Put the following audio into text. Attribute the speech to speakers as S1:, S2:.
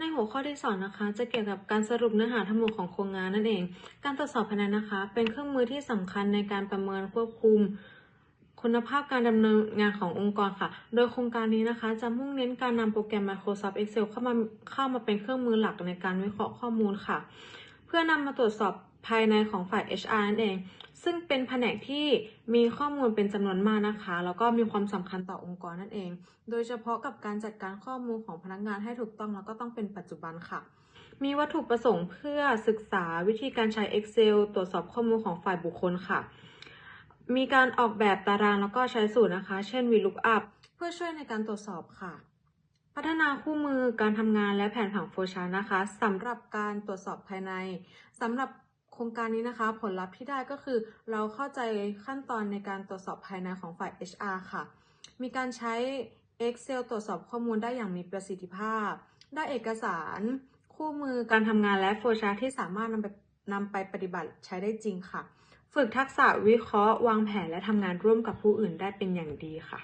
S1: ในหัวข้อที่สองนะคะ จะเกี่ยวกับการสรุปเนื้อหาทั้งหมดของโครงงานนั่นเอง การตรวจสอบภายในนะคะ เป็นเครื่องมือที่สำคัญในการประเมินควบคุม คุณภาพการดำเนินงานขององค์กรค่ะ โดยโครงการนี้นะคะ จะมุ่งเน้นการนำโปรแกรม Microsoft Excel เข้ามาเข้ามาเป็นเครื่องมือหลักในการวิเคราะห์ข้อมูลค่ะ เพื่อนำมาตรวจสอบภายในของฝ่าย HR นั่นเอง ซึ่งเป็นแผนกที่มีข้อมูลเป็นจำนวนมากนะคะ แล้วก็มีความสำคัญต่อองค์กรนั่นเอง โดยเฉพาะกับการจัดการข้อมูลของพนักงานให้ถูกต้องแล้วก็ต้องเป็นปัจจุบันค่ะ มีวัตถุประสงค์เพื่อศึกษาวิธีการใช้ Excel ตรวจสอบข้อมูลของฝ่ายบุคคลค่ะ มีการออกแบบตารางแล้วก็ใช้สูตรนะคะ เช่น VLOOKUP เพื่อช่วยในการตรวจสอบค่ะพัฒนาคู่มือการทำงานและแผนผังโฟร์ชาร์นะคะสำหรับการตรวจสอบภายในสำหรับ ครงการนี้นะคะ ผลลัพธ์ที่ได้ก็คือ เราเข้าใจขั้นตอนในการตรวจสอบภายในของฝ่าย HR ค่ะ มีการใช้ Excel ตรวจสอบข้อมูลได้อย่างมีประสิทธิภาพ ได้เอกสาร คู่มือการทำงานและโฟล์ชาร์ตที่สามารถนำไปนำไปปฏิบัติใช้ได้จริงค่ะ ฝึกทักษะวิเคราะห์ วางแผนและทำงานร่วมกับผู้อื่นได้เป็นอย่างดีค่ะ